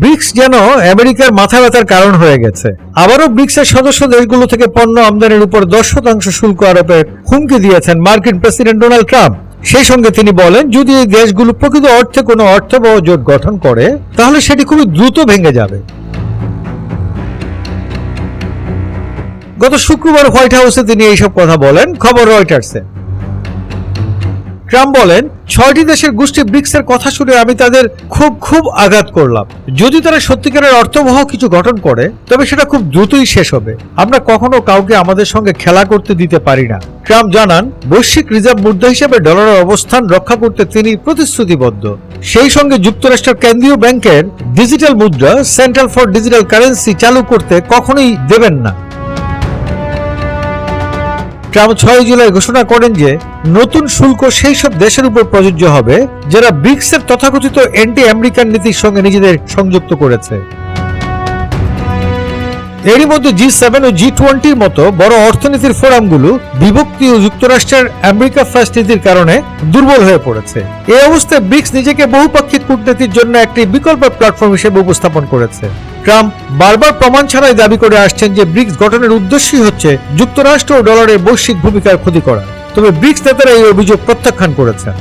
Bricks যেন আমেরিকার মাথা ব্যথার কারণ হয়ে গেছে। আবারও ব্রিক্সের সদস্য দেশগুলো থেকে পণ্য আমদানির উপর দশ শতাংশ শুল্ক আরোপের হুমকি দিয়েছেন মার্কিন প্রেসিডেন্ট ডোনাল্ড ট্রাম্প। সেই সঙ্গে তিনি বলেন, যদি এই দেশগুলো প্রকৃত অর্থে কোনো অর্থবহ জোট গঠন করে, তাহলে সেটি খুবই দ্রুত ভেঙে যাবে। গত শুক্রবার হোয়াইট হাউসে তিনি এইসব কথা বলেন, খবর রয়টার্সে। ট্রাম্প বলেন, ছয়টি দেশের গোষ্ঠী ব্রিক্সের কথা শুনে আমি তাদের খুব খুব আঘাত করলাম। যদি তারা সত্যিকারের অর্থবহ কিছু গঠন করে, তবে সেটা খুব দ্রুতই শেষ হবে। আমরা কখনো কাউকে আমাদের সঙ্গে খেলা করতে দিতে পারি না। ট্রাম্প জানান, বৈশ্বিক রিজার্ভ মুদ্রা হিসেবে ডলারের অবস্থান রক্ষা করতে তিনি প্রতিশ্রুতিবদ্ধ। সেই সঙ্গে যুক্তরাষ্ট্রের কেন্দ্রীয় ব্যাংকের ডিজিটাল মুদ্রা, সেন্ট্রাল ফর ডিজিটাল কারেন্সি, চালু করতে কখনোই দেবেন না। ট্রাম্প ছয় জুলাই ঘোষণা করেন যে নতুন শুল্ক সেই সব দেশের উপর প্রযোজ্য হবে, যারা ব্রিক্সের তথাকথিত অ্যান্টি আমেরিকান নীতির সঙ্গে নিজেদের সংযুক্ত করেছে। এরই মধ্যে জি সেভেন ও জি টোয়েন্টির মতো বড় অর্থনীতির ফোরামগুলো বিভক্তি ও যুক্তরাষ্ট্রের আমেরিকা ফার্স্ট নীতির কারণে দুর্বল হয়ে পড়েছে। এই অবস্থায় ব্রিক্স নিজেকে বহুপাক্ষিক কূটনীতির জন্য একটি বিকল্প প্ল্যাটফর্ম হিসেবে উপস্থাপন করেছে। ট্রাম্প বারবার প্রমাণ ছাড়াই দাবি করে আসছেন যে ব্রিক্স গঠনের উদ্দেশ্যই হচ্ছে যুক্তরাষ্ট্র ও ডলারের বৈশ্বিক ভূমিকার ক্ষতি করা। তবে ব্রিক্স নেতারা এই অভিযোগ প্রত্যাখ্যান করেছেন।